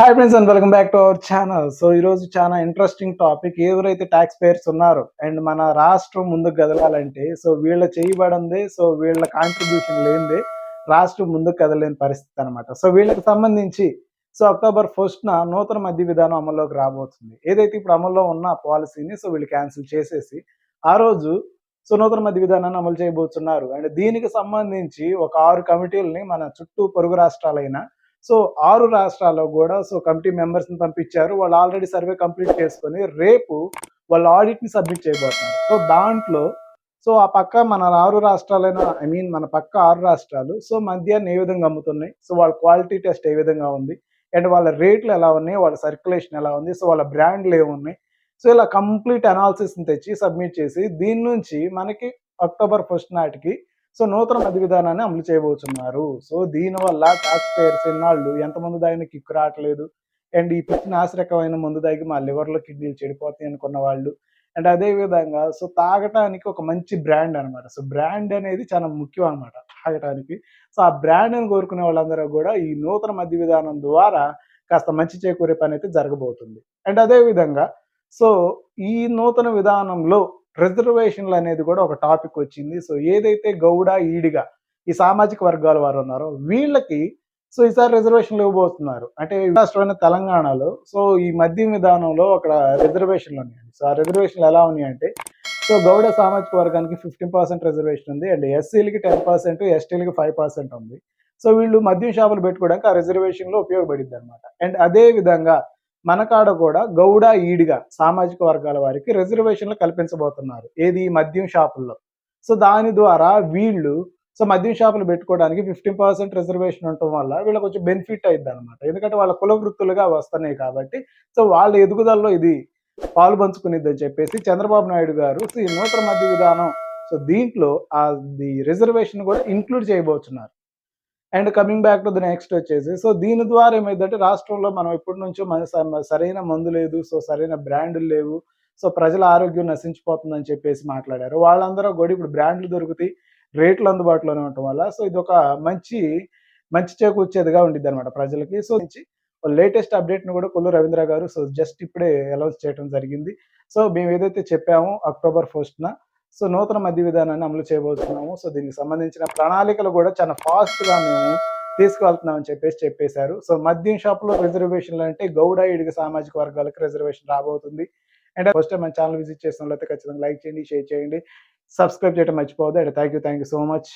Hi friends and welcome back to our channel so ఈ రోజు చాలా ఇంట్రెస్టింగ్ టాపిక్ ఎవరైతే ట్యాక్స్ పేయర్స్ ఉన్నారో అండ్ మన రాష్ట్రం ముందుకు కదలాలంటే సో వీళ్ళ చేయబడింది సో వీళ్ళ కాంట్రిబ్యూషన్ లేనిదే రాష్ట్రం ముందుకు కదలేని పరిస్థితి అనమాట సో వీళ్ళకి సంబంధించి సో అక్టోబర్ ఫస్ట్న నూతన మధ్య విధానం అమల్లోకి రాబోతుంది. ఏదైతే ఇప్పుడు అమల్లో ఉన్న పాలసీని సో వీళ్ళు క్యాన్సిల్ చేసేసి ఆ రోజు సో నూతన మధ్య విధానాన్ని అమలు చేయబోతున్నారు. అండ్ దీనికి సంబంధించి ఒక ఆరు కమిటీలని మన చుట్టూ పొరుగు రాష్ట్రాలైన సో ఆరు రాష్ట్రాల్లో కూడా సో కమిటీ మెంబర్స్ని పంపించారు. వాళ్ళు ఆల్రెడీ సర్వే కంప్లీట్ చేసుకొని రేపు వాళ్ళ ఆడిట్ని సబ్మిట్ చేయబోతున్నారు. సో దాంట్లో సో ఆ పక్క మన ఆరు రాష్ట్రాలైన ఐ మీన్ మన పక్క ఆరు రాష్ట్రాలు సో మధ్యాహ్నం ఏ విధంగా అమ్ముతున్నాయి? సో వాళ్ళ క్వాలిటీ టెస్ట్ ఏ విధంగా ఉంది? అండ్ వాళ్ళ రేట్లు ఎలా ఉన్నాయి? వాళ్ళ సర్క్యులేషన్ ఎలా ఉంది? సో వాళ్ళ బ్రాండ్లు ఏమున్నాయి సో ఇలా కంప్లీట్ అనాలిసిస్ని తెచ్చి సబ్మిట్ చేసి దీని నుంచి మనకి అక్టోబర్ ఫస్ట్ నాటికి సో నూతన మధ్య విధానాన్ని అమలు చేయబోతున్నారు. సో దీనివల్ల ట్యాక్స్ పేయర్స్ ఎన్నాళ్ళు ఎంతమంది దాగిన కిక్కు రావట్లేదు. అండ్ ఈ పిచ్చి నాశరకమైన మందు దాగి మా లివర్లో కిడ్నీలు చెడిపోతాయి అనుకున్న వాళ్ళు. అండ్ అదే విధంగా సో తాగటానికి ఒక మంచి బ్రాండ్ అనమాట సో బ్రాండ్ అనేది చాలా ముఖ్యం అనమాట తాగటానికి. సో ఆ బ్రాండ్ అని కోరుకునే వాళ్ళందరూ కూడా ఈ నూతన మధ్య విధానం ద్వారా కాస్త మంచి చేకూరే పని అయితే జరగబోతుంది. అండ్ అదే విధంగా సో ఈ నూతన విధానంలో రిజర్వేషన్లు అనేది కూడా ఒక టాపిక్ వచ్చింది. సో ఏదైతే గౌడ ఈడిగా ఈ సామాజిక వర్గాల వారు ఉన్నారో వీళ్ళకి సో ఈసారి రిజర్వేషన్లు ఇవ్వబోతున్నారు. అంటే రాష్ట్రమైన తెలంగాణలో సో ఈ మద్యం విధానంలో అక్కడ రిజర్వేషన్లు ఉన్నాయండి. సో ఆ రిజర్వేషన్లు ఎలా ఉన్నాయంటే సో గౌడ సామాజిక వర్గానికి ఫిఫ్టీన్ పర్సెంట్ రిజర్వేషన్ ఉంది. అండ్ ఎస్సీలకి టెన్ పర్సెంట్ ఎస్టీలకి ఫైవ్ పర్సెంట్ ఉంది. సో వీళ్ళు మద్యం షాపులు పెట్టుకోవడానికి ఆ రిజర్వేషన్లో ఉపయోగపడింది అనమాట అండ్ అదే విధంగా మనకాడ కూడా గౌడ ఈడిగా సామాజిక వర్గాల వారికి రిజర్వేషన్లు కల్పించబోతున్నారు. ఏది? మద్యం షాపుల్లో. సో దాని ద్వారా వీళ్ళు సో మద్యం షాపులు పెట్టుకోవడానికి ఫిఫ్టీన్ పర్సెంట్ రిజర్వేషన్ ఉండటం వల్ల వీళ్ళకి కొంచెం బెనిఫిట్ అయింది అనమాట ఎందుకంటే వాళ్ళ కుల వృత్తులుగా వస్తున్నాయి కాబట్టి సో వాళ్ళ ఎదుగుదలలో ఇది పాలు పంచుకునిద్దని చెప్పేసి చంద్రబాబు నాయుడు గారు సో ఈ నూతన మద్య విధానం. సో దీంట్లో ఆ ది రిజర్వేషన్ కూడా ఇంక్లూడ్ చేయబోతున్నారు. And coming back to the next వచ్చేసి సో దీని ద్వారా ఏమైందంటే రాష్ట్రంలో మనం ఎప్పటి నుంచో మన స- సరైన మందు లేదు సో సరైన బ్రాండ్లు లేవు సో ప్రజల ఆరోగ్యం నశించిపోతుందని చెప్పేసి మాట్లాడారు. వాళ్ళందరూ కూడా ఇప్పుడు బ్రాండ్లు దొరుకుతాయి రేట్లు అందుబాటులోనే ఉండటం వల్ల సో ఇది ఒక మంచి మంచి చేకూర్చేదిగా ఉండిద్ది అనమాట ప్రజలకి. సో నుంచి లేటెస్ట్ అప్డేట్ని కూడా కొల్లు రవీంద్ర గారు సో జస్ట్ ఇప్పుడే అనౌన్స్ చేయడం జరిగింది. సో మేము ఏదైతే చెప్పామో అక్టోబర్ ఫస్ట్న సో నూతన మద్య విధానాన్ని అమలు చేయబోతున్నాము. సో దీనికి సంబంధించిన ప్రణాళికలు కూడా చాలా ఫాస్ట్గా మేము తీసుకువెళ్తున్నామని చెప్పేసి చెప్పేశారు. సో మద్యం షాప్లో రిజర్వేషన్లు అంటే గౌడ ఇడిగ సామాజిక వర్గాలకు రిజర్వేషన్ రాబోతుంది. అండ్ ఫస్ట్ టైం మన ఛానల్ విజిట్ చేసినట్లయితే ఖచ్చితంగా లైక్ చేయండి షేర్ చేయండి. సబ్స్క్రైబ్ చేయడం మర్చిపోవద్దు and thank you thank you so much.